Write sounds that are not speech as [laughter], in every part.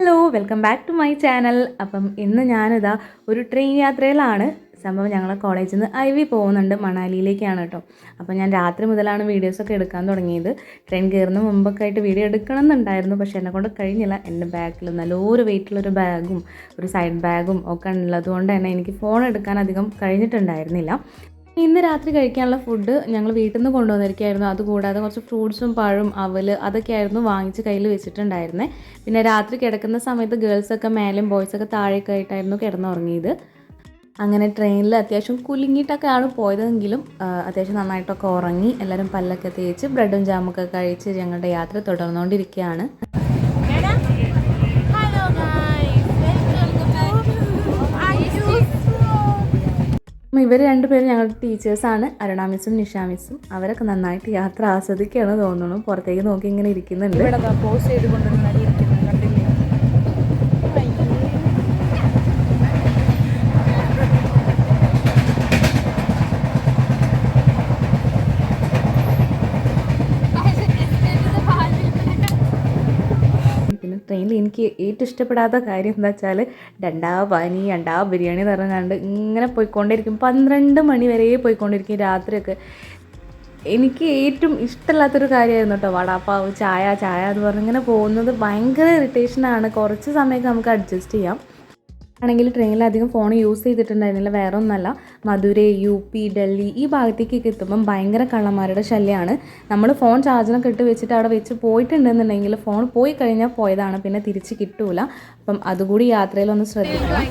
Hello welcome back to my channel. അപ്പം ഇന്ന് ഞാനിതാ ഒരു ട്രെയിൻ യാത്രയിലാണ്. സംഭവം ഞങ്ങളെ കോളേജിൽ നിന്ന് ഐ വി പോകുന്നുണ്ട് മണാലിയിലേക്കാണ് കേട്ടോ. അപ്പോൾ ഞാൻ രാത്രി മുതലാണ് വീഡിയോസൊക്കെ എടുക്കാൻ തുടങ്ങിയത്. ട്രെയിൻ കയറുന്ന മുമ്പൊക്കെ ആയിട്ട് വീഡിയോ എടുക്കണം എന്നുണ്ടായിരുന്നു പക്ഷേ എന്നെ കൊണ്ട് കഴിഞ്ഞില്ല. എന്റെ ബാഗിൽ നല്ലൊരു വെയിറ്റുള്ളൊരു ബാഗും ഒരു സൈഡ് ബാഗും ഒക്കെ ഉള്ളതുകൊണ്ട് തന്നെ എനിക്ക് ഫോൺ എടുക്കാൻ അധികം കഴിഞ്ഞിട്ടുണ്ടായിരുന്നില്ല. ഇന്ന് രാത്രി കഴിക്കാനുള്ള ഫുഡ് ഞങ്ങൾ വീട്ടിൽ നിന്ന് കൊണ്ടുവന്നിരിക്കുകയായിരുന്നു അതുകൂടാതെ കുറച്ച് ഫ്രൂട്ട്സും പഴവും അവൽ അതൊക്കെയായിരുന്നു വാങ്ങിച്ച് കയ്യിൽ വെച്ചിട്ടുണ്ടായിരുന്നത് പിന്നെ രാത്രി കിടക്കുന്ന സമയത്ത് ഗേൾസൊക്കെ മേലും ബോയ്സൊക്കെ താഴേക്ക് ആയിട്ടായിരുന്നു കിടന്നുറങ്ങിയത്. അങ്ങനെ ട്രെയിനിൽ അത്യാവശ്യം കുലുങ്ങിയിട്ടൊക്കെയാണ് പോയതെങ്കിലും അത്യാവശ്യം നന്നായിട്ടൊക്കെ ഉറങ്ങി എല്ലാവരും പല്ലൊക്കെ തേച്ച് ബ്രെഡും ജാമൊക്കെ കഴിച്ച് ഞങ്ങളുടെ യാത്ര തുടർന്നുകൊണ്ടിരിക്കുകയാണ്. ഇവർ രണ്ടുപേരും ഞങ്ങളുടെ ടീച്ചേഴ്സാണ്. അരുണ മിസ്സും നിഷ മിസ്സും അവരൊക്കെ നന്നായിട്ട് യാത്ര ആസ്വദിക്കുകയാണ് തോന്നുന്നു. പുറത്തേക്ക് നോക്കി ഇങ്ങനെ ഇരിക്കുന്നുണ്ട്. പോസ്റ്റ് ചെയ്ത് കൊണ്ടുവന്നിരിക്കുന്നത് കണ്ടില്ലേ പിന്നെ ട്രെയിനിൽ എനിക്ക് ഏറ്റവും ഇഷ്ടപ്പെടാത്ത കാര്യം എന്താ വെച്ചാൽ രണ്ടാ പനി രണ്ടാ ബിരിയാണി എന്ന് ഇങ്ങനെ പോയിക്കൊണ്ടിരിക്കും. പന്ത്രണ്ട് മണി വരെ പോയിക്കൊണ്ടിരിക്കും രാത്രിയൊക്കെ. എനിക്ക് ഏറ്റവും ഇഷ്ടമില്ലാത്തൊരു കാര്യമായിരുന്നു കേട്ടോ വടാപ്പാവ് ചായ ചായ എന്ന് പറഞ്ഞിങ്ങനെ പോകുന്നത്. ഭയങ്കര ഇറിറ്റേഷനാണ് കുറച്ച് സമയമൊക്കെ നമുക്ക് അഡ്ജസ്റ്റ് ചെയ്യാം. ആണെങ്കിൽ ട്രെയിനിൽ അധികം ഫോൺ യൂസ് ചെയ്തിട്ടുണ്ടായിരുന്നില്ല. വേറെ ഒന്നല്ല മധുരൈ യു പി ഡൽഹി ഈ ഭാഗത്തേക്കൊക്കെ എത്തുമ്പം ഭയങ്കര കള്ളന്മാരുടെ ശല്യമാണ് നമ്മൾ ഫോൺ ചാർജിനൊക്കെ ഇട്ട് വെച്ചിട്ട് അവിടെ വെച്ച് പോയിട്ടുണ്ടെന്നുണ്ടെങ്കിൽ ഫോൺ പോയി കഴിഞ്ഞാൽ പോയതാണ്. പിന്നെ തിരിച്ച് കിട്ടൂല. അപ്പം അതുകൂടി യാത്രയിലൊന്ന് ശ്രദ്ധിക്കണം.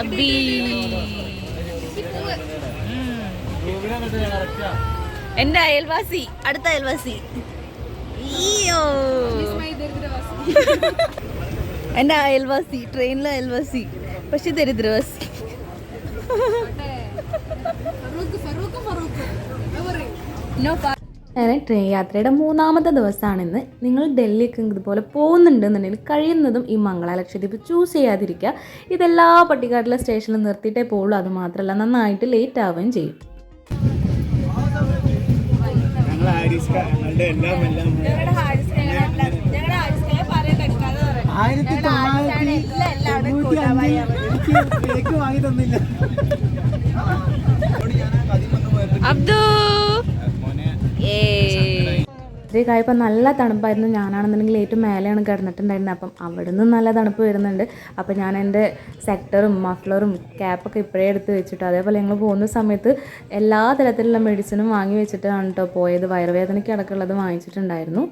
അബി. എന്റെ അയൽവാസി. അടുത്ത അയൽവാസി. എന്റെ അയൽവാസി ട്രെയിനിലെ അയൽവാസി. പക്ഷെ ദരിദ്രവാസി. അങ്ങനെ ട്രെയിൻ യാത്രയുടെ മൂന്നാമത്തെ ദിവസമാണിന്ന്. നിങ്ങൾ ഡൽഹിക്ക് ഇതുപോലെ പോകുന്നുണ്ടെന്നുണ്ടെങ്കിൽ കഴിയുന്നതും ഈ മംഗള ലക്ഷദ്വീപ് ചൂസ് ചെയ്യാതിരിക്കുക. ഇതെല്ലാ പട്ടിക്കാട്ടിലെ സ്റ്റേഷനിൽ നിർത്തിയിട്ടേ പോകുള്ളൂ അത് മാത്രമല്ല നന്നായിട്ട് ലേറ്റ് ആവുകയും ചെയ്യും. ഹാരിസ് ഞങ്ങളുടെ എല്ലാം എല്ലാം ആയിരത്തി തൊള്ളായിരത്തി വാങ്ങി തന്നില്ല. അബ്ദു! ഇത്രയൊക്കെ ആയപ്പോൾ നല്ല തണുപ്പായിരുന്നു. ഞാനാണെന്നുണ്ടെങ്കിൽ ഏറ്റവും മേലെയാണ് കിടന്നിട്ടുണ്ടായിരുന്നത്. അപ്പം അവിടെ നിന്ന് നല്ല തണുപ്പ് വരുന്നുണ്ട്. അപ്പോൾ ഞാൻ എന്റെ സെക്ടറും മഫ്ലറും ക്യാപ്പൊക്കെ ഇപ്പോഴേ എടുത്ത് വെച്ചിട്ട്. അതേപോലെ ഞങ്ങൾ പോകുന്ന സമയത്ത് എല്ലാ തരത്തിലുള്ള മെഡിസിനും വാങ്ങി വെച്ചിട്ടാണ് കേട്ടോ പോയത്. വയറുവേദനയ്ക്ക് അടക്കമുള്ളത് വാങ്ങിച്ചിട്ടുണ്ടായിരുന്നു.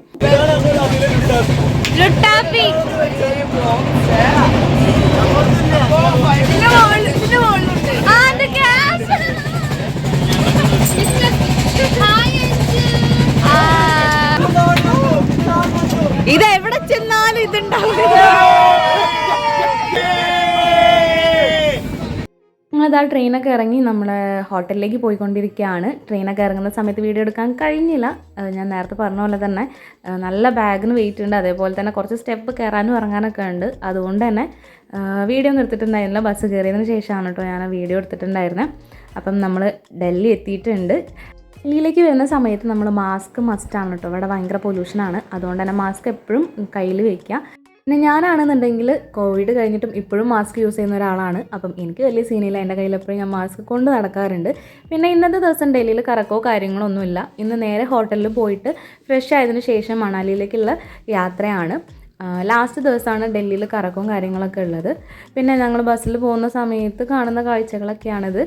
ആ. ഇത് എവിടെ ചെന്നാലും ഇതുണ്ടാവും ഞങ്ങളിതാ ട്രെയിനൊക്കെ ഇറങ്ങി നമ്മൾ ഹോട്ടലിലേക്ക് പോയിക്കൊണ്ടിരിക്കുകയാണ്. ട്രെയിനൊക്കെ ഇറങ്ങുന്ന സമയത്ത് വീഡിയോ എടുക്കാൻ കഴിഞ്ഞില്ല. ഞാൻ നേരത്തെ പറഞ്ഞ പോലെ തന്നെ നല്ല ബാഗിന് വെയിറ്റ് ഉണ്ട്. അതേപോലെ തന്നെ കുറച്ച് സ്റ്റെപ്പ് കയറാനും ഇറങ്ങാനൊക്കെ ഉണ്ട്. അതുകൊണ്ട് തന്നെ വീഡിയോ ഒന്നും ബസ് കയറിയതിന് ശേഷമാണ് കേട്ടോ ഞാൻ ആ വീഡിയോ എടുത്തിട്ടുണ്ടായിരുന്നത് അപ്പം നമ്മൾ ഡൽഹി എത്തിയിട്ടുണ്ട്. ഡൽഹിയിലേക്ക് വരുന്ന സമയത്ത് നമ്മൾ മാസ്ക് മസ്റ്റാണ് കേട്ടോ ഇവിടെ ഭയങ്കര പൊല്യൂഷനാണ് അതുകൊണ്ട് തന്നെ മാസ്ക് എപ്പോഴും കയ്യിൽ വയ്ക്കുക. പിന്നെ ഞാനാണെന്നുണ്ടെങ്കിൽ കോവിഡ് കഴിഞ്ഞിട്ടും ഇപ്പോഴും മാസ്ക് യൂസ് ചെയ്യുന്ന ഒരാളാണ്. അപ്പം എനിക്ക് വലിയ സീനില്ല എന്റെ കയ്യിൽ എപ്പോഴും ഞാൻ മാസ്ക് കൊണ്ട് നടക്കാറുണ്ട്. പിന്നെ ഇന്നത്തെ ദിവസം ഡൽഹിയിൽ കറക്കോ കാര്യങ്ങളോ ഒന്നുമില്ല ഇന്ന് നേരെ ഹോട്ടലിൽ പോയിട്ട് ഫ്രഷ് ആയതിനു ശേഷം മണാലിയിലേക്കുള്ള യാത്രയാണ്. ലാസ്റ്റ് ദിവസമാണ് ഡൽഹിയിൽ കറക്കവും കാര്യങ്ങളൊക്കെ ഉള്ളത്. പിന്നെ ഞങ്ങൾ ബസ്സിൽ പോകുന്ന സമയത്ത് കാണുന്ന കാഴ്ചകളൊക്കെയാണിത്.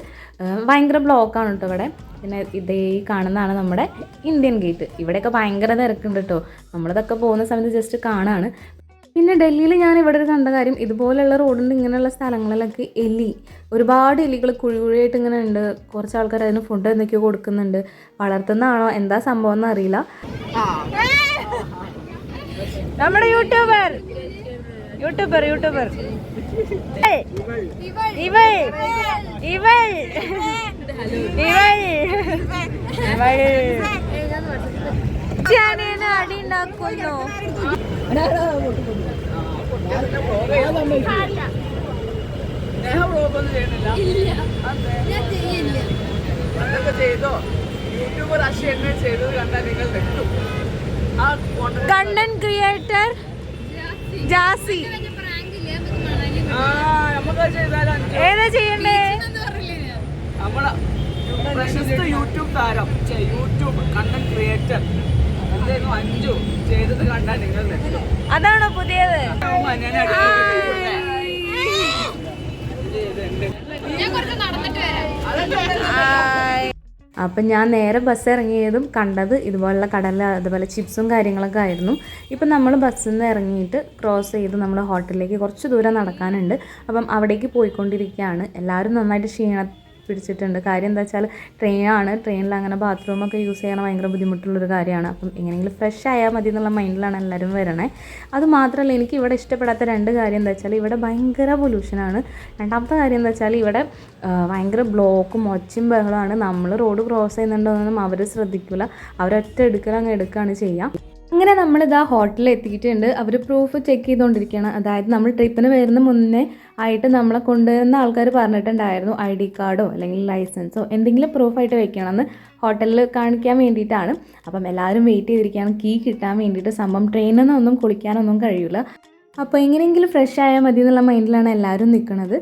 ഭയങ്കര ബ്ലോക്കാണ് കേട്ടോ ഇവിടെ. പിന്നെ ഇതേ കാണുന്നതാണ് നമ്മുടെ ഇന്ത്യൻ ഗേറ്റ് ഇവിടെയൊക്കെ ഭയങ്കര തിരക്കുണ്ട് കേട്ടോ നമ്മളിതൊക്കെ പോകുന്ന സമയത്ത് ജസ്റ്റ് കാണാണ്. പിന്നെ ഡൽഹിയിൽ ഞാൻ ഇവിടെ ഒരു കണ്ട കാര്യം ഇതുപോലെയുള്ള റോഡുണ്ട് ഇങ്ങനെയുള്ള സ്ഥലങ്ങളിലൊക്കെ എലി ഒരുപാട് എലികൾ കുഴി കുഴിയായിട്ട് ഇങ്ങനെ ഉണ്ട്. കുറച്ച് ആൾക്കാർ അതിന് ഫുഡ് എന്തൊക്കെയോ കൊടുക്കുന്നുണ്ട്. വളർത്തുന്നതാണോ? എന്താ സംഭവം എന്ന് അറിയില്ല. നമ്മുടെ യൂട്യൂബർ യൂട്യൂബർ യൂട്യൂബർ ഇവൾ. ഇവൾ. ഇവൾ. ഇവൾ കണ്ടാൽ നിങ്ങൾ കണ്ടന്റ് ക്രിയേറ്റർ ജാസി ഏതാ ചെയ്യണ്ടേ നമ്മളെ പ്രശസ്ത യൂട്യൂബ് താരം യൂട്യൂബ് കണ്ടന്റ് ക്രിയേറ്റർ എന്തായിരുന്നു അഞ്ചു ചെയ്തത് കണ്ടാ നിങ്ങൾ അതാണ് പുതിയത്. അപ്പം ഞാൻ നേരെ ബസ് ഇറങ്ങിയതും കണ്ടത് ഇതുപോലുള്ള കടല അതുപോലെ ചിപ്സും കാര്യങ്ങളൊക്കെ ആയിരുന്നു. ഇപ്പം നമ്മൾ ബസ്സിൽ നിന്ന് ഇറങ്ങിയിട്ട് ക്രോസ് ചെയ്ത് നമ്മൾ ഹോട്ടലിലേക്ക് കുറച്ച് ദൂരം നടക്കാനുണ്ട്. അപ്പം അവിടേക്ക് പോയിക്കൊണ്ടിരിക്കുകയാണ്. എല്ലാവരും നന്നായിട്ട് ക്ഷീണ പിടിച്ചിട്ടുണ്ട്. കാര്യം എന്താ വെച്ചാൽ ട്രെയിനാണ്. ട്രെയിനിൽ അങ്ങനെ ബാത്റൂമൊക്കെ യൂസ് ചെയ്യണം ഭയങ്കര ബുദ്ധിമുട്ടുള്ളൊരു കാര്യമാണ്. അപ്പം എങ്ങനെയെങ്കിലും ഫ്രഷ് ആയാൽ മതി എന്നുള്ള മൈൻഡിലാണ് എല്ലാവരും വരണേ. അത് മാത്രമല്ല എനിക്ക് ഇവിടെ ഇഷ്ടപ്പെടാത്ത രണ്ട് കാര്യം എന്താ വെച്ചാൽ ഇവിടെ ഭയങ്കര പൊല്യൂഷനാണ് രണ്ടാമത്തെ കാര്യം എന്താ വെച്ചാൽ ഇവിടെ ഭയങ്കര ബ്ലോക്കും ഒച്ചയും ബഹളമാണ് നമ്മൾ റോഡ് ക്രോസ് ചെയ്യുന്നുണ്ടോയെന്നൊന്നും അവർ ശ്രദ്ധിക്കില്ല അവരൊറ്റ എടുക്കൽ അങ്ങ് എടുക്കുകയാണ് ചെയ്യുക അങ്ങനെ നമ്മളിതാ ഹോട്ടലിൽ എത്തിയിട്ടുണ്ട് അവർ പ്രൂഫ് ചെക്ക് ചെയ്തുകൊണ്ടിരിക്കുകയാണ് അതായത് നമ്മൾ ട്രിപ്പിന് വരുന്ന മുന്നേ ആയിട്ട് നമ്മളെ കൊണ്ടുവരുന്ന ആൾക്കാർ പറഞ്ഞിട്ടുണ്ടായിരുന്നു. ഐ ഡി കാർഡോ അല്ലെങ്കിൽ ലൈസൻസോ എന്തെങ്കിലും പ്രൂഫായിട്ട് വെക്കണമെന്ന് ഹോട്ടലിൽ കാണിക്കാൻ വേണ്ടിയിട്ടാണ്. അപ്പം എല്ലാവരും വെയിറ്റ് ചെയ്തിരിക്കുകയാണ്. കീ കിട്ടാൻ വേണ്ടിയിട്ട് സംഭവം ട്രെയിനിൽ നിന്നൊന്നും കുളിക്കാനൊന്നും കഴിയില്ല അപ്പോൾ എങ്ങനെയെങ്കിലും ഫ്രഷ് ആയാൽ മതി എന്നുള്ള മൈൻഡിലാണ് എല്ലാവരും നിൽക്കുന്നത്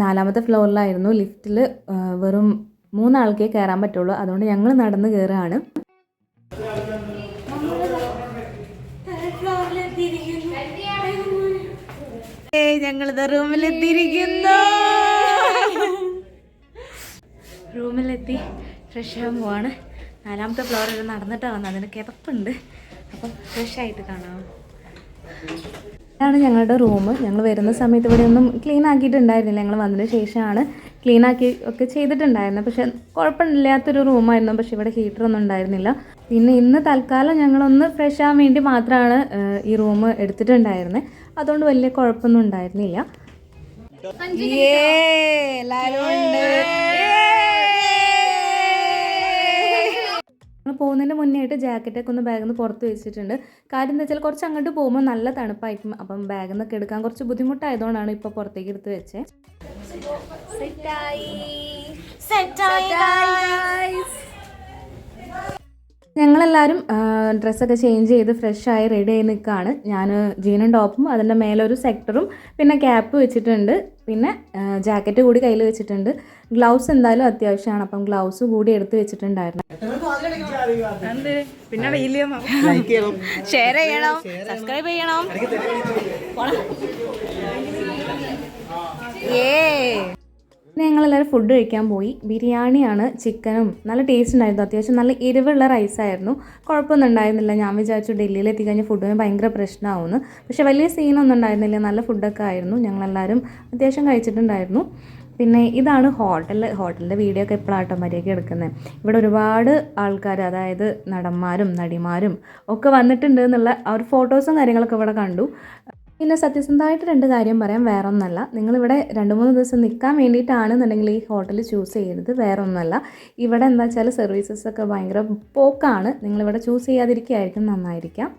നാലാമത്തെ ഫ്ലോറിലായിരുന്നു ലിഫ്റ്റിൽ വെറും മൂന്നാൾക്കേ കയറാൻ പറ്റുള്ളൂ. അതുകൊണ്ട് ഞങ്ങൾ നടന്ന് കയറുകയാണ് ഞങ്ങളിത് റൂമിലെത്തിയിരിക്കുന്നു. റൂമിലെത്തി ഫ്രഷ് ആകാൻ പോവാണ്. നാലാമത്തെ ഫ്ലോറിൽ നടന്നിട്ടാണ് വന്നത്. അതിന് കിതപ്പുണ്ട് അപ്പം ഫ്രഷ് ആയിട്ട് കാണാം. ഇതാണ് ഞങ്ങളുടെ റൂം. ഞങ്ങൾ വരുന്ന സമയത്ത് ഇവിടെ ഒന്നും ക്ലീൻ ആക്കിയിട്ടുണ്ടായിരുന്നില്ല. ഞങ്ങൾ വന്നതിന് ശേഷമാണ് ക്ലീൻ ആക്കി ഒക്കെ ചെയ്തിട്ടുണ്ടായിരുന്നു. പക്ഷെ കുഴപ്പമില്ലാത്തൊരു റൂമായിരുന്നു പക്ഷെ ഇവിടെ ഹീറ്റർ ഒന്നും ഉണ്ടായിരുന്നില്ല. പിന്നെ ഇന്ന് തൽക്കാലം ഞങ്ങളൊന്ന് ഫ്രഷ് ആവാൻ വേണ്ടി മാത്രമാണ് ഈ റൂം എടുത്തിട്ടുണ്ടായിരുന്നത് അതുകൊണ്ട് വലിയ കുഴപ്പമൊന്നും ഉണ്ടായിരുന്നില്ല. ഏ എല്ലാവരും ഉണ്ട്. നമ്മൾ പോകുന്നതിന് മുന്നേ ആയിട്ട് ജാക്കറ്റൊക്കെ ഒന്ന് ബാഗിൽ നിന്ന് പുറത്ത് വെച്ചിട്ടുണ്ട്. കാര്യം എന്താ വെച്ചാൽ കുറച്ച് അങ്ങോട്ട് പോകുമ്പോൾ നല്ല തണുപ്പായിരിക്കും. അപ്പം ബാഗിൽ നിന്നൊക്കെ എടുക്കാൻ കുറച്ച് ബുദ്ധിമുട്ടായതുകൊണ്ടാണ് ഇപ്പോൾ പുറത്തേക്ക് എടുത്ത് വെച്ചത് ഞങ്ങളെല്ലാവരും ഡ്രസ്സൊക്കെ ചേഞ്ച് ചെയ്ത് ഫ്രഷ് ആയി റെഡി ആയി നിൽക്കുകയാണ് ഞാൻ ജീനും ടോപ്പും അതിന്റെ മേലെ ഒരു സെക്ടറും പിന്നെ ക്യാപ്പ് വെച്ചിട്ടുണ്ട്. പിന്നെ ജാക്കറ്റ് കൂടി കയ്യിൽ വെച്ചിട്ടുണ്ട്. ഗ്ലൗസ് എന്തായാലും അത്യാവശ്യമാണ്. അപ്പം ഗ്ലൗസ് കൂടി എടുത്ത് വെച്ചിട്ടുണ്ടായിരുന്നു. പിന്നെ ലൈക്ക് ചെയ്യണം. ഷെയർ ചെയ്യണം. സബ്സ്ക്രൈബ് ചെയ്യണം. ഏ പിന്നെ ഞങ്ങളെല്ലാവരും ഫുഡ് കഴിക്കാൻ പോയി. ബിരിയാണിയാണ് ചിക്കനും. നല്ല ടേസ്റ്റ് ഉണ്ടായിരുന്നു. അത്യാവശ്യം നല്ല എരിവുള്ള റൈസായിരുന്നു കുഴപ്പമൊന്നും ഉണ്ടായിരുന്നില്ല. ഞാൻ വിചാരിച്ചു ഡൽഹിയിൽ എത്തിക്കഴിഞ്ഞാൽ ഫുഡിന് ഭയങ്കര പ്രശ്നമാവുമെന്ന്. പക്ഷേ വലിയ സീനൊന്നും ഉണ്ടായിരുന്നില്ല. നല്ല ഫുഡൊക്കെ ആയിരുന്നു. ഞങ്ങളെല്ലാവരും അത്യാവശ്യം കഴിച്ചിട്ടുണ്ടായിരുന്നു. പിന്നെ ഇതാണ് ഹോട്ടൽ ഹോട്ടലിന്റെ വീഡിയോ ഒക്കെ എപ്പോഴാട്ടോ മര്യാദയ്ക്ക് എടുക്കുന്നത് ഇവിടെ ഒരുപാട് ആൾക്കാർ അതായത് നടന്മാരും നടിമാരും ഒക്കെ വന്നിട്ടുണ്ട് എന്നുള്ള ആ ഒരു ഫോട്ടോസും കാര്യങ്ങളൊക്കെ ഇവിടെ കണ്ടു. പിന്നെ സത്യസന്ധമായിട്ട് രണ്ട് കാര്യം പറയാം വേറെ ഒന്നല്ല നിങ്ങളിവിടെ രണ്ട് മൂന്ന് ദിവസം നിൽക്കാൻ വേണ്ടിയിട്ടാണെന്നുണ്ടെങ്കിൽ ഈ ഹോട്ടൽ ചൂസ് ചെയ്യരുത് വേറെ ഒന്നല്ല ഇവിടെ എന്താ വെച്ചാൽ സർവീസസ് ഒക്കെ ഭയങ്കര പോക്കാണ്. നിങ്ങളിവിടെ ചൂസ് ചെയ്യാതിരിക്കുകയായിരിക്കും നന്നായിരിക്കാം.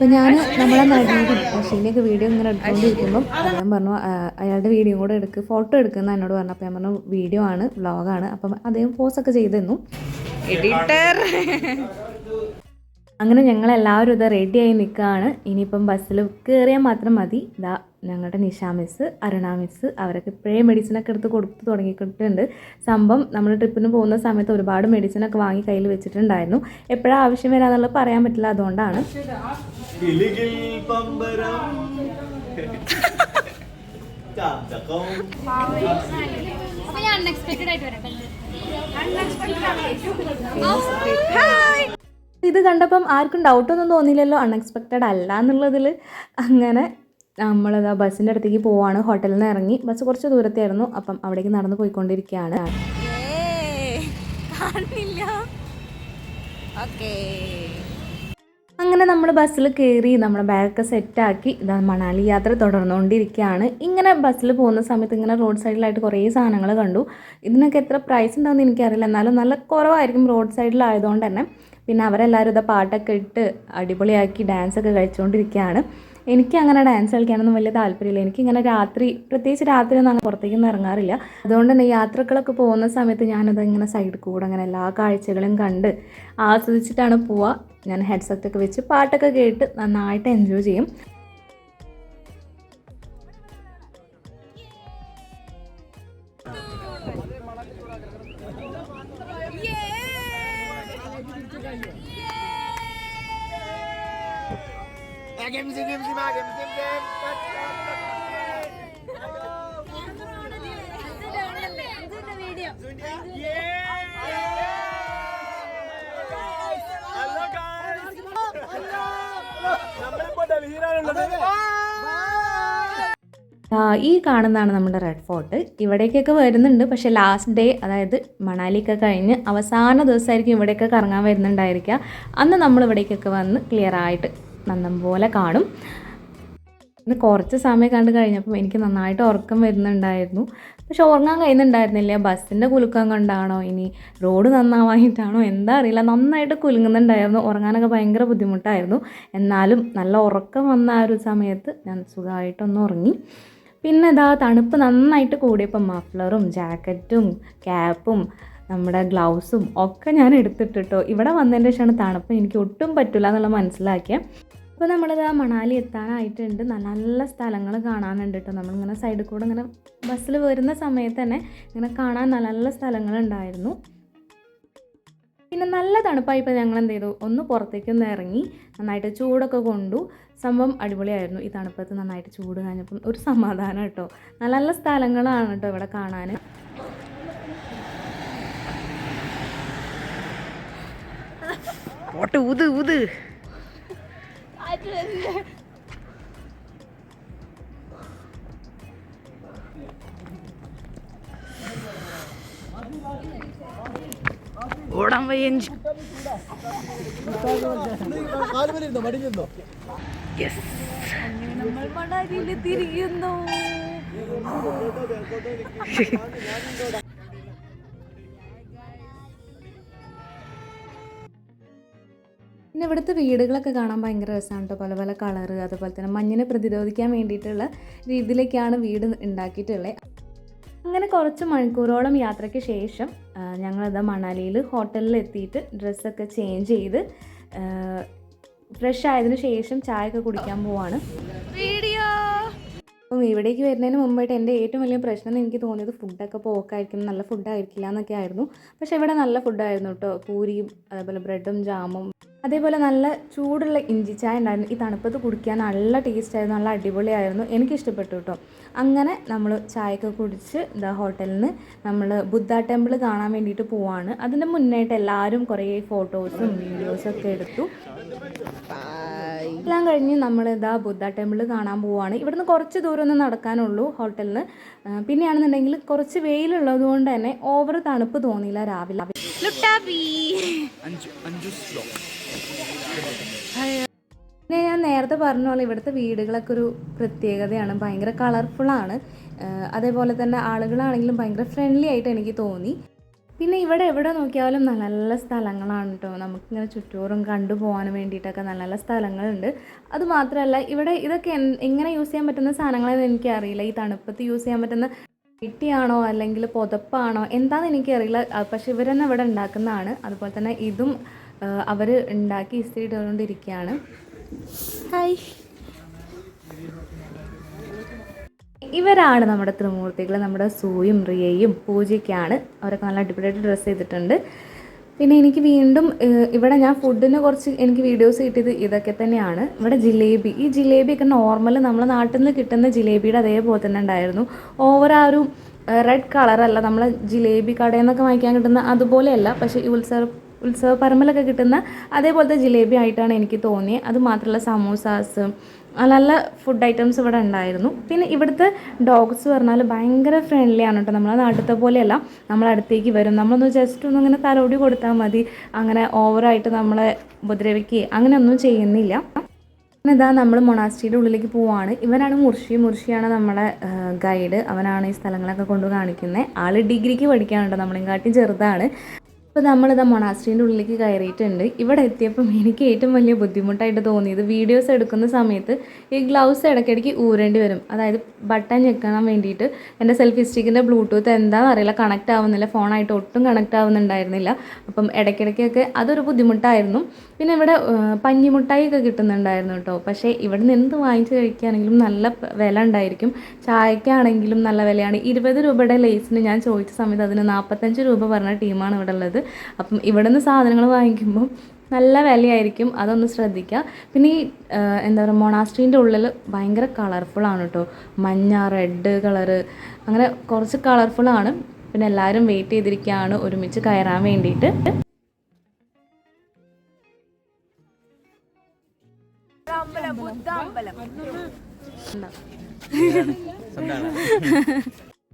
അപ്പം ഞാൻ നമ്മളെ നടിയുടെ അശ്വിന്റെയൊക്കെ വീഡിയോ ഇങ്ങനെ എടുത്തുകൊണ്ടിരിക്കുമ്പം ഞാൻ പറഞ്ഞു അയാളുടെ വീഡിയോ കൂടെ എടുക്ക് ഫോട്ടോ എടുക്കുന്ന എന്നോട് പറഞ്ഞു അപ്പം ഞാൻ പറഞ്ഞു വീഡിയോ ആണ് വ്ളോഗാണ് അപ്പം അദ്ദേഹം പോസ്റ്റൊക്കെ ചെയ്തു തന്നു എഡിറ്റർ അങ്ങനെ ഞങ്ങളെല്ലാവരും ഇത് റെഡിയായി നിൽക്കുകയാണ് ഇനിയിപ്പം ബസ്സിൽ കയറിയാൽ മാത്രം മതി. ഇതാ ഞങ്ങളുടെ നിഷ മിസ് അരുണ മിസ് അവരൊക്കെ ഇപ്പോഴേ മെഡിസിനൊക്കെ എടുത്ത് കൊടുത്ത് തുടങ്ങിയിട്ടുണ്ട്. സംഭവം നമ്മൾ ട്രിപ്പിന് പോകുന്ന സമയത്ത് ഒരുപാട് മെഡിസിനൊക്കെ വാങ്ങി കയ്യിൽ വെച്ചിട്ടുണ്ടായിരുന്നു. എപ്പോഴാണ് ആവശ്യം വരാന്നുള്ളത് പറയാൻ പറ്റില്ല അതുകൊണ്ടാണ്. അൺഎക്സ്പെക്ടഡ് ആയിട്ട് വരട്ടെ. ഇത് കണ്ടപ്പം ആർക്കും ഡൗട്ടൊന്നും തോന്നിയില്ലല്ലോ. അൺഎക്സ്പെക്റ്റഡ് അല്ല എന്നുള്ളതിൽ അങ്ങനെ നമ്മളിതാ ബസ്സിന്റെ അടുത്തേക്ക് പോവാണ്. ഹോട്ടലിൽ നിന്ന് ഇറങ്ങി ബസ് കുറച്ച് ദൂരത്തായിരുന്നു അപ്പം അവിടേക്ക് നടന്നു പോയിക്കൊണ്ടിരിക്കുകയാണ്. അങ്ങനെ നമ്മൾ ബസ്സിൽ കയറി നമ്മുടെ ബാഗൊക്കെ സെറ്റാക്കി ഇതാ മണാലി യാത്ര തുടർന്നുകൊണ്ടിരിക്കുകയാണ്. ഇങ്ങനെ ബസ്സിൽ പോകുന്ന സമയത്ത് ഇങ്ങനെ റോഡ് സൈഡിലായിട്ട് കുറേ സാധനങ്ങൾ കണ്ടു. ഇതിനൊക്കെ എത്ര പ്രൈസ് ഉണ്ടാകുമെന്ന് എനിക്കറിയില്ല. എന്നാലും നല്ല കുറവായിരിക്കും റോഡ് സൈഡിലായതുകൊണ്ട് തന്നെ. പിന്നെ അവരെല്ലാവരും ഇതാ പാട്ടൊക്കെ ഇട്ട് അടിപൊളിയാക്കി ഡാൻസ് ഒക്കെ കഴിച്ചുകൊണ്ടിരിക്കുകയാണ് എനിക്ക് അങ്ങനെ ഡാൻസ് കളിക്കാനൊന്നും വലിയ താല്പര്യമില്ല. എനിക്കിങ്ങനെ രാത്രി പ്രത്യേകിച്ച് രാത്രി ഒന്നും അങ്ങനെ പുറത്തേക്കൊന്നും ഇറങ്ങാറില്ല. അതുകൊണ്ട് തന്നെ യാത്രകളൊക്കെ പോകുന്ന സമയത്ത് ഞാനത് ഇങ്ങനെ സൈഡിൽ കൂടെ അങ്ങനെ എല്ലാ കാഴ്ചകളും കണ്ട് ആസ്വദിച്ചിട്ടാണ് പോവുക ഞാൻ ഹെഡ്സെറ്റൊക്കെ വെച്ച് പാട്ടൊക്കെ കേട്ട് നന്നായിട്ട് എൻജോയ് ചെയ്യും. ആ, ഈ കാണുന്നതാണ് നമ്മുടെ റെഡ് ഫോർട്ട് ഇവിടേക്കൊക്കെ വരുന്നുണ്ട്. പക്ഷേ ലാസ്റ്റ് ഡേ അതായത് മണാലിക്ക് കഴിഞ്ഞ് അവസാന ദിവസമായിരിക്കും ഇവിടെയൊക്കെ കറങ്ങാൻ വരുന്നുണ്ടായിരിക്കുക. അന്ന് നമ്മൾ ഇവിടേക്കൊക്കെ വന്ന് ക്ലിയർ ആയിട്ട് നന്ദം പോലെ കാണും. പിന്നെ കുറച്ച് സമയം കണ്ട് കഴിഞ്ഞപ്പം എനിക്ക് നന്നായിട്ട് ഉറക്കം വരുന്നുണ്ടായിരുന്നു. പക്ഷെ ഉറങ്ങാൻ കഴിയുന്നുണ്ടായിരുന്നില്ല. ബസ്സിന്റെ കുലുക്കം കൊണ്ടാണോ ഇനി റോഡ് നന്നാവായിട്ടാണോ എന്താ അറിയില്ല. നന്നായിട്ട് കുലുങ്ങുന്നുണ്ടായിരുന്നു. ഉറങ്ങാനൊക്കെ ഭയങ്കര ബുദ്ധിമുട്ടായിരുന്നു. എന്നാലും നല്ല ഉറക്കം വന്ന ആ ഒരു സമയത്ത് ഞാൻ സുഖമായിട്ടൊന്ന് ഉറങ്ങി. പിന്നെ ഇതാ തണുപ്പ് നന്നായിട്ട് കൂടിയപ്പോൾ മഫ്ലറും ജാക്കറ്റും ക്യാപ്പും നമ്മുടെ ഗ്ലൗസും ഒക്കെ ഞാൻ എടുത്തിട്ടിട്ടോ. ഇവിടെ വന്നതിന്റെ ശേഷമാണ് തണുപ്പ് എനിക്ക് ഒട്ടും പറ്റില്ല എന്നുള്ള മനസ്സിലാക്കിയത് അപ്പോൾ നമ്മളിത് ആ മണാലി എത്താനായിട്ടുണ്ട്. നല്ല നല്ല സ്ഥലങ്ങൾ കാണാനുണ്ട് കേട്ടോ നമ്മളിങ്ങനെ സൈഡിൽ കൂടെ ഇങ്ങനെ ബസ്സിൽ വരുന്ന സമയത്ത് തന്നെ ഇങ്ങനെ കാണാൻ നല്ല നല്ല സ്ഥലങ്ങളുണ്ടായിരുന്നു. പിന്നെ നല്ല തണുപ്പായപ്പോൾ ഞങ്ങൾ എന്ത് ചെയ്തു? ഒന്ന് പുറത്തേക്കൊന്ന് ഇറങ്ങി നന്നായിട്ട് ചൂടൊക്കെ കൊണ്ടു. സംഭവം അടിപൊളിയായിരുന്നു. ഈ തണുപ്പത്ത് നന്നായിട്ട് ചൂട് കഴിഞ്ഞപ്പം ഒരു സമാധാനം കേട്ടോ നല്ല നല്ല സ്ഥലങ്ങളാണ് കേട്ടോ ഇവിടെ കാണാൻ ഊത് ഊത്. ഓടാൻ വയ്യ നമ്മൾ മണാലിയിൽ തിരിയുന്നു. [laughs] പിന്നെ ഇവിടുത്തെ വീടുകളൊക്കെ കാണാൻ ഭയങ്കര രസമാണ് കേട്ടോ പല പല കളർ അതുപോലെ തന്നെ മഞ്ഞിനെ പ്രതിരോധിക്കാൻ വേണ്ടിയിട്ടുള്ള രീതിയിലേക്കാണ് വീട് ഉണ്ടാക്കിയിട്ടുള്ളത് അങ്ങനെ കുറച്ച് മണിക്കൂറോളം യാത്രയ്ക്ക് ശേഷം ഞങ്ങളത് മണാലിയിൽ ഹോട്ടലിൽ എത്തിയിട്ട് ഡ്രസ്സൊക്കെ ചേഞ്ച് ചെയ്ത് ഫ്രഷ് ആയതിനു ശേഷം ചായ ഒക്കെ കുടിക്കാൻ പോവാണ്. വീഡിയോ! അപ്പം ഇവിടേക്ക് വരുന്നതിന് മുമ്പായിട്ട് എന്റെ ഏറ്റവും വലിയ പ്രശ്നം എനിക്ക് തോന്നിയത് ഫുഡൊക്കെ പോക്കായിരിക്കും നല്ല ഫുഡായിരിക്കില്ല എന്നൊക്കെ ആയിരുന്നു. പക്ഷേ ഇവിടെ നല്ല ഫുഡായിരുന്നു കേട്ടോ പൂരിയും അതേപോലെ ബ്രെഡും ജാമും. അതേപോലെ നല്ല ചൂടുള്ള ഇഞ്ചി ചായ ഉണ്ടായിരുന്നു. ഈ തണുപ്പത്ത് കുടിക്കാൻ നല്ല ടേസ്റ്റ് ആയിരുന്നു. നല്ല അടിപൊളിയായിരുന്നു. എനിക്ക് ഇഷ്ടപ്പെട്ടു കേട്ടോ അങ്ങനെ നമ്മൾ ചായയൊക്കെ കുടിച്ച് ദ ഹോട്ടലിൽ നിന്ന് നമ്മൾ ബുദ്ധ ടെമ്പിൾ കാണാൻ വേണ്ടിയിട്ട് പോവാണ്. അതിന്റെ മുന്നേട്ട് എല്ലാവരും കുറേ ഫോട്ടോസും വീഡിയോസും ഒക്കെ എടുത്തു. എല്ലാം കഴിഞ്ഞ് നമ്മൾ ഇതാ ബുദ്ധ ടെമ്പിൾ കാണാൻ പോവാണ്. ഇവിടുന്ന് കുറച്ച് ദൂരം ഒന്ന് നടക്കാനുള്ളൂ ഹോട്ടലിൽ നിന്ന് പിന്നെയാണെന്നുണ്ടെങ്കിൽ കുറച്ച് വെയിലുള്ളത് കൊണ്ട് തന്നെ ഓവർ തണുപ്പ് തോന്നിയില്ല രാവിലെ. ലുട്ടാബി പിന്നെ ഞാൻ നേരത്തെ പറഞ്ഞ ഇവിടുത്തെ വീടുകളൊക്കെ ഒരു പ്രത്യേകതയാണ്. ഭയങ്കര കളർഫുള്ളാണ് അതേപോലെ തന്നെ ആളുകളാണെങ്കിലും ഭയങ്കര ഫ്രണ്ട്ലി ആയിട്ട് എനിക്ക് തോന്നി. പിന്നെ ഇവിടെ എവിടെ നോക്കിയാലും നല്ല നല്ല സ്ഥലങ്ങളാണ് കേട്ടോ നമുക്കിങ്ങനെ ചുറ്റോറും കണ്ടു പോകാൻ വേണ്ടിയിട്ടൊക്കെ നല്ല നല്ല സ്ഥലങ്ങളുണ്ട്. അത് മാത്രമല്ല ഇവിടെ ഇതൊക്കെ എങ്ങനെ യൂസ് ചെയ്യാൻ പറ്റുന്ന സാധനങ്ങളെന്ന് എനിക്കറിയില്ല. ഈ തണുപ്പത്ത് യൂസ് ചെയ്യാൻ പറ്റുന്ന വെട്ടിയാണോ അല്ലെങ്കിൽ പുതപ്പാണോ എന്താണെന്ന് എനിക്കറിയില്ല. പക്ഷേ തന്നെ ഇവിടെ ഉണ്ടാക്കുന്നതാണ്. അതുപോലെ തന്നെ ഇതും അവർ ഉണ്ടാക്കി ഇസ്തിരി ഇട്ടുകൊണ്ടിരിക്കുകയാണ് ഹായ്. ഇവരാണ് നമ്മുടെ ത്രിമൂർത്തികൾ നമ്മുടെ സൂയും റിയയും പൂജയ്ക്കാണ്. അവരൊക്കെ നല്ല അടിപൊളിയായിട്ട് ഡ്രസ്സ് ചെയ്തിട്ടുണ്ട്. പിന്നെ എനിക്ക് വീണ്ടും ഇവിടെ ഞാൻ ഫുഡിന് കുറച്ച് എനിക്ക് വീഡിയോസ് കിട്ടിയത് ഇതൊക്കെ തന്നെയാണ്. ഇവിടെ ജിലേബി. ഈ ജിലേബിയൊക്കെ നോർമൽ നമ്മളെ നാട്ടിൽ നിന്ന് കിട്ടുന്ന ജിലേബിയുടെ അതേപോലെ തന്നെ ഉണ്ടായിരുന്നു. ഓവർ ആ ഒരു റെഡ് കളറല്ല നമ്മളെ ജിലേബി കടയിൽ നിന്നൊക്കെ വാങ്ങിക്കാൻ കിട്ടുന്ന അതുപോലെയല്ല. പക്ഷേ ഈ ഉത്സവ ഉത്സവ പറമ്പിലൊക്കെ കിട്ടുന്ന അതേപോലത്തെ ജിലേബി ആയിട്ടാണ് എനിക്ക് തോന്നിയത് അത് മാത്രമല്ല സമൂസാസ് നല്ല ഫുഡ് ഐറ്റംസ് ഇവിടെ ഉണ്ടായിരുന്നു. പിന്നെ ഇവിടുത്തെ ഡോഗ്സ് പറഞ്ഞാൽ ഭയങ്കര ഫ്രണ്ട്ലി ആണ് കേട്ടോ നമ്മളെ നാട്ടിലത്തെ പോലെയല്ല. നമ്മളടുത്തേക്ക് വരും. നമ്മളൊന്ന് ജസ്റ്റ് ഒന്ന് ഇങ്ങനെ തലോടി കൊടുത്താൽ മതി. അങ്ങനെ ഓവറായിട്ട് നമ്മളെ ഉപദ്രവിക്കുകയും അങ്ങനെയൊന്നും ചെയ്യുന്നില്ല. പിന്നെ ഇതാ നമ്മൾ മൊണാസ്റ്റിയുടെ ഉള്ളിലേക്ക് പോവാണ്. ഇവനാണ് മുർഷി. മുർഷിയാണ് നമ്മളെ ഗൈഡ് അവനാണ് ഈ സ്ഥലങ്ങളൊക്കെ കൊണ്ടു കാണിക്കുന്നത് ആൾ ഡിഗ്രിക്ക് പഠിക്കാനുണ്ട് നമ്മളെയും കാട്ടി ചെറുതാണ്. ഇപ്പോൾ നമ്മളിത് മൊണാസ്ട്രീന്റെ ഉള്ളിലേക്ക് കയറിയിട്ടുണ്ട്. ഇവിടെ എത്തിയപ്പം എനിക്ക് ഏറ്റവും വലിയ ബുദ്ധിമുട്ടായിട്ട് തോന്നിയത് വീഡിയോസ് എടുക്കുന്ന സമയത്ത് ഈ ഗ്ലൗസ് ഇടയ്ക്കിടയ്ക്ക് ഊരേണ്ടി വരും. അതായത് ബട്ടൺ ഞെക്കണം വേണ്ടിയിട്ട് എന്റെ സെൽഫി സ്റ്റിക്കിന്റെ ബ്ലൂടൂത്ത് എന്താണെന്ന് അറിയില്ല. കണക്റ്റ് ആവുന്നില്ല. ഫോണായിട്ട് ഒട്ടും കണക്റ്റ് ആവുന്നുണ്ടായിരുന്നില്ല. അപ്പം ഇടയ്ക്കിടയ്ക്കൊക്കെ അതൊരു ബുദ്ധിമുട്ടായിരുന്നു. പിന്നെ ഇവിടെ പഞ്ഞിമുട്ടായി ഒക്കെ കിട്ടുന്നുണ്ടായിരുന്നു കേട്ടോ. പക്ഷേ ഇവിടെ നിന്ന് എന്ത് വാങ്ങിച്ച് കഴിക്കുകയാണെങ്കിലും നല്ല വില ഉണ്ടായിരിക്കും. ചായക്കാണെങ്കിലും നല്ല വിലയാണ്. ഇരുപത് രൂപയുടെ ലേസിന് ഞാൻ ചോദിച്ച സമയത്ത് അതിന് നാൽപ്പത്തഞ്ച് രൂപ പറഞ്ഞ ടീമാണ് ഇവിടെ ഉള്ളത്. അപ്പം ഇവിടെ നിന്ന് സാധനങ്ങൾ വാങ്ങിക്കുമ്പോൾ നല്ല വിലയായിരിക്കും അതൊന്ന് ശ്രദ്ധിക്കുക. പിന്നെ ഈ എന്താ പറയുക മൊണാസ്ട്രീന്റെ ഉള്ളിൽ ഭയങ്കര കളർഫുള്ളാണ് കേട്ടോ മഞ്ഞ റെഡ് കളറ് അങ്ങനെ കുറച്ച് കളർഫുള്ളാണ് പിന്നെ എല്ലാവരും വെയിറ്റ് ചെയ്തിരിക്കുകയാണ് ഒരുമിച്ച് കയറാൻ വേണ്ടിയിട്ട്.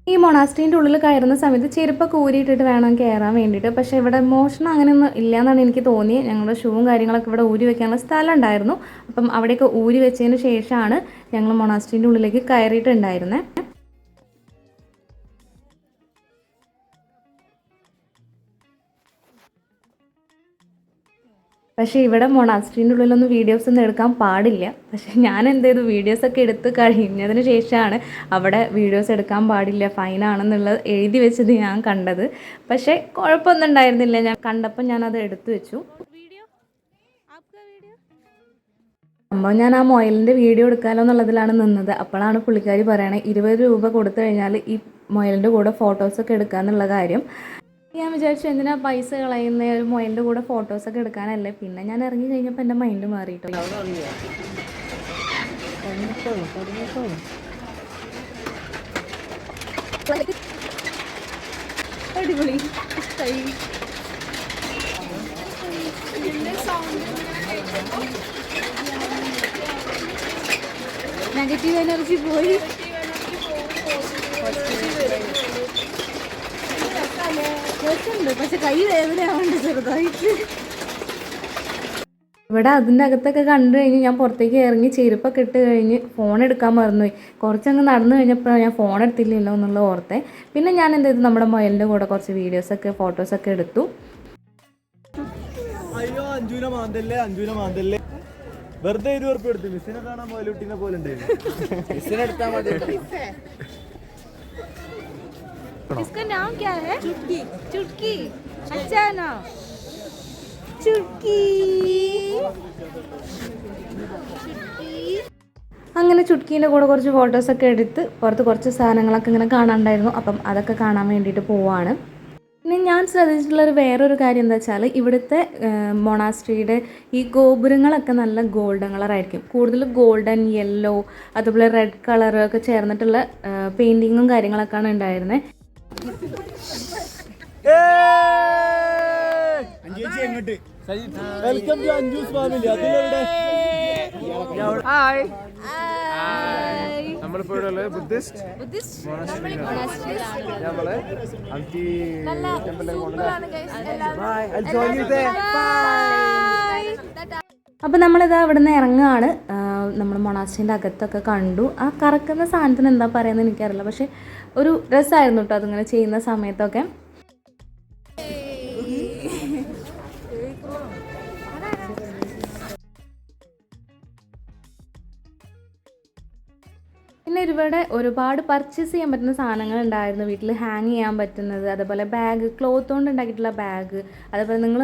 ഈ മൊണാസ്ട്രീന്റെ ഉള്ളിൽ കയറുന്ന സമയത്ത് ചെരുപ്പൊക്കെ ഊരിയിട്ടിട്ട് വേണം കയറാൻ വേണ്ടിയിട്ട്. പക്ഷേ ഇവിടെ മോഷണം അങ്ങനെയൊന്നും ഇല്ലയെന്നാണ് എനിക്ക് തോന്നി ഞങ്ങളുടെ ഷൂവും കാര്യങ്ങളൊക്കെ ഇവിടെ ഊരി വെക്കാനുള്ള സ്ഥലം ഉണ്ടായിരുന്നു. അപ്പം അവിടെയൊക്കെ ഊരി വെച്ചതിന് ശേഷമാണ് ഞങ്ങൾ മൊണാസ്ട്രീന്റെ ഉള്ളിലേക്ക് കയറിയിട്ടുണ്ടായിരുന്നത് പക്ഷേ ഇവിടെ മൊണാസ്ട്രീന്റെ ഉള്ളിലൊന്നും വീഡിയോസ് ഒന്നും എടുക്കാൻ പാടില്ല. പക്ഷേ ഞാൻ എന്ത് ചെയ്തു? വീഡിയോസൊക്കെ എടുത്ത് കഴിഞ്ഞതിന് ശേഷമാണ് അവിടെ വീഡിയോസ് എടുക്കാൻ പാടില്ല. ഫൈനാണെന്നുള്ളത് എഴുതി വെച്ചത് ഞാൻ കണ്ടത്. പക്ഷേ കുഴപ്പമൊന്നും ഉണ്ടായിരുന്നില്ല. ഞാൻ കണ്ടപ്പോൾ ഞാനത് എടുത്തു വെച്ചു. സംഭവം ഞാൻ ആ മൊയലിന്റെ വീഡിയോ എടുക്കാമല്ലോ എന്നുള്ളതിലാണ് നിന്നത്. അപ്പോഴാണ് പുള്ളിക്കാരി പറയണത് ഇരുപത് രൂപ കൊടുത്തു കഴിഞ്ഞാൽ ഈ മൊയലിന്റെ കൂടെ ഫോട്ടോസൊക്കെ എടുക്കുക എന്നുള്ള കാര്യം. ഞാൻ വിചാരിച്ചു എന്തിനാ പൈസ കളയുന്ന? ഒരു മൊയന്റെ കൂടെ ഫോട്ടോസ് ഒക്കെ എടുക്കാനല്ലേ. പിന്നെ ഞാൻ ഇറങ്ങി കഴിഞ്ഞപ്പോൾ എന്റെ മൈൻഡ് മാറിയിട്ടോ അടിപൊളി. നെഗറ്റീവ് എനർജി പോയി. രസമുണ്ട് പക്ഷെ കൈ വേദനയാവുന്നുണ്ട് ചെറുതായിട്ട്. ഇവിടെ അതിന്റെ അകത്തൊക്കെ കണ്ടു കഴിഞ്ഞ് ഞാൻ പുറത്തേക്ക് ഇറങ്ങി ചെരുപ്പൊക്കെ ഇട്ട് കഴിഞ്ഞ് ഫോൺ എടുക്കാൻ മറന്നുപോയി. കുറച്ചങ്ങ് നടന്നു കഴിഞ്ഞപ്പോഴാണ് ഞാൻ ഫോൺ എടുത്തില്ലല്ലോ എന്നുള്ള ഓർത്തെ. പിന്നെ ഞാൻ എന്ത് ചെയ്തു? നമ്മുടെ മൊയലിന്റെ കൂടെ കുറച്ച് വീഡിയോസൊക്കെ ഫോട്ടോസൊക്കെ എടുത്തു. അയ്യോ അഞ്ജുന മാന്തല്ലേ അഞ്ജുന മാന്തല്ലേ. വെറുതെ ഇരുപത് ഉറപ്പ് എടുത്തു. മിസ്സിനെ കാണാൻ പോലെ കുട്ടീനെ പോലെ ഉണ്ടായിരുന്നു. മിസ്സിനെ എടുത്താൽ മതി इसका नाम क्या है चुटकी चुटकी अच्छा ना चुटकी അങ്ങനെ ചുട്കീൻ്റെ കൂടെ കുറച്ച് ഫോട്ടോസൊക്കെ എടുത്ത് പുറത്ത് കുറച്ച് സാധനങ്ങളൊക്കെ ഇങ്ങനെ കാണാണ്ടായിരുന്നു അപ്പം അതൊക്കെ കാണാൻ വേണ്ടിയിട്ട് പോവാണ് പിന്നെ ഞാൻ ശ്രദ്ധിച്ചിട്ടുള്ളൊരു വേറൊരു കാര്യം എന്താ വെച്ചാൽ ഇവിടുത്തെ മൊണാസ്ട്രിയുടെ ഈ ഗോപുരങ്ങളൊക്കെ നല്ല ഗോൾഡൻ കളറായിരിക്കും കൂടുതൽ ഗോൾഡൻ യെല്ലോ അതുപോലെ റെഡ് കളർ ഒക്കെ ചേർന്നിട്ടുള്ള പെയിൻറ്റിങ്ങും കാര്യങ്ങളൊക്കെയാണ് ഉണ്ടായിരുന്നത് അഞ്ചേച്ചി എങ്ങോട്ട് welcome to Anju's family hi നമ്മളിപ്പോ ഇവിടെ ബുദ്ധിസ്റ്റ് നമ്മൾ അൽക്കി അപ്പോൾ നമ്മളിത് അവിടെ നിന്ന് ഇറങ്ങുകയാണ് നമ്മൾ മൊണാസ്റ്റിന്റെ അകത്തൊക്കെ കണ്ടു. ആ കറക്കുന്ന സാധനത്തിന് എന്താ പറയുന്നത് എനിക്കറിയില്ല. പക്ഷേ ഒരു രസമായിരുന്നു കേട്ടോ അതിങ്ങനെ ചെയ്യുന്ന സമയത്തൊക്കെ. പിന്നെ ഇവിടെ ഒരുപാട് പർച്ചേസ് ചെയ്യാൻ പറ്റുന്ന സാധനങ്ങൾ ഉണ്ടായിരുന്നു. വീട്ടിൽ ഹാങ് ചെയ്യാൻ പറ്റുന്നത് അതുപോലെ ബാഗ് ക്ലോത്ത് കൊണ്ട് ഉണ്ടാക്കിയിട്ടുള്ള ബാഗ് അതുപോലെ നിങ്ങൾ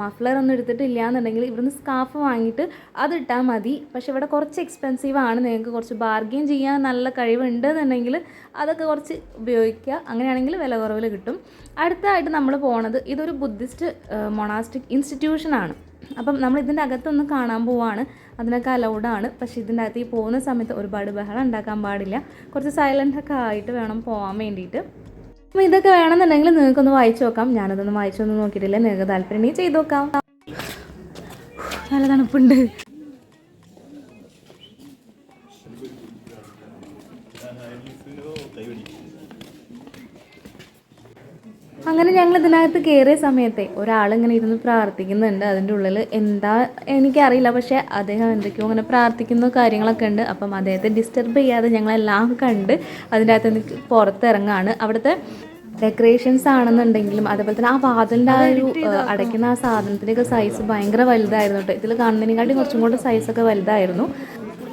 മഫ്ലർ ഒന്നും എടുത്തിട്ടില്ല എന്നുണ്ടെങ്കിൽ ഇവിടുന്ന് സ്കാർഫ് വാങ്ങിയിട്ട് അത് ഇട്ടാൽ മതി. പക്ഷെ ഇവിടെ കുറച്ച് എക്സ്പെൻസീവ് ആണ്. നിങ്ങൾക്ക് കുറച്ച് ബാർഗെയിൻ ചെയ്യാൻ നല്ല കഴിവുണ്ട് എന്നുണ്ടെങ്കിൽ അതൊക്കെ കുറച്ച് ഉപയോഗിക്കുക. അങ്ങനെയാണെങ്കിൽ വില കുറവിൽ കിട്ടും. അടുത്തതായിട്ട് നമ്മൾ പോണത് ഇതൊരു ബുദ്ധിസ്റ്റ് മൊണാസ്റ്റിക് ഇൻസ്റ്റിറ്റ്യൂഷനാണ് അപ്പം നമ്മൾ ഇതിന്റെ അകത്തൊന്ന് കാണാൻ പോവാണ്. അതിനൊക്കെ അലൗഡാണ് പക്ഷേ ഇതിന്റെ അകത്ത് ഈ പോകുന്ന സമയത്ത് ഒരുപാട് ബഹളം ഉണ്ടാക്കാൻ പാടില്ല. കുറച്ച് സൈലന്റ് ഒക്കെ ആയിട്ട് വേണം പോകാൻ വേണ്ടിയിട്ട്. അപ്പം ഇതൊക്കെ വേണമെന്നുണ്ടെങ്കിൽ നിങ്ങൾക്കൊന്ന് വായിച്ചു നോക്കാം. ഞാനതൊന്നും വായിച്ചൊന്നും നോക്കിയിട്ടില്ല. നിങ്ങൾക്ക് താല്പര്യം ചെയ്ത് നോക്കാം. നല്ല തണുപ്പുണ്ട്. അങ്ങനെ ഞങ്ങൾ ഇതിനകത്ത് കയറിയ സമയത്തെ ഒരാളിങ്ങനെ ഇരുന്ന് പ്രാർത്ഥിക്കുന്നുണ്ട്. അതിന്റെ ഉള്ളിൽ എന്താ എനിക്കറിയില്ല. പക്ഷേ അദ്ദേഹം എന്തൊക്കെയോ അങ്ങനെ പ്രാർത്ഥിക്കുന്ന കാര്യങ്ങളൊക്കെ ഉണ്ട്. അപ്പം അദ്ദേഹത്തെ ഡിസ്റ്റർബ് ചെയ്യാതെ ഞങ്ങളെല്ലാം കണ്ട് അതിന്റെ അകത്ത് നിന്ന് പുറത്തിറങ്ങാണ്. അവിടുത്തെ ഡെക്കറേഷൻസ് ആണെന്നുണ്ടെങ്കിലും അതേപോലെ തന്നെ ആ വാതിലിന്റെ ആ ഒരു അടയ്ക്കുന്ന ആ സാധനത്തിന്റെയൊക്കെ സൈസ് ഭയങ്കര വലുതായിരുന്നു. കേട്ടോ ഇതിൽ കാണുന്നതിനെക്കാട്ടി കുറച്ചും കൂടെ സൈസൊക്കെ വലുതായിരുന്നു.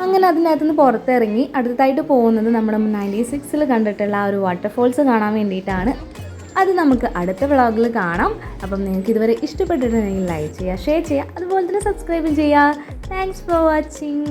അങ്ങനെ അതിനകത്ത് നിന്ന് പുറത്തിറങ്ങി അടുത്തായിട്ട് പോകുന്നത് നമ്മുടെ നയന്റി സിക്സിൽ കണ്ടിട്ടുള്ള ആ ഒരു വാട്ടർഫോൾസ് കാണാൻ വേണ്ടിയിട്ടാണ്. അത് നമുക്ക് അടുത്ത വ്ളോഗിൽ കാണാം. അപ്പം നിങ്ങൾക്ക് ഇതുവരെ ഇഷ്ടപ്പെട്ടിട്ടുണ്ടെങ്കിൽ ലൈക്ക് ചെയ്യുക ഷെയർ ചെയ്യുക അതുപോലെ തന്നെ സബ്സ്ക്രൈബ് ചെയ്യുക. Thanks for watching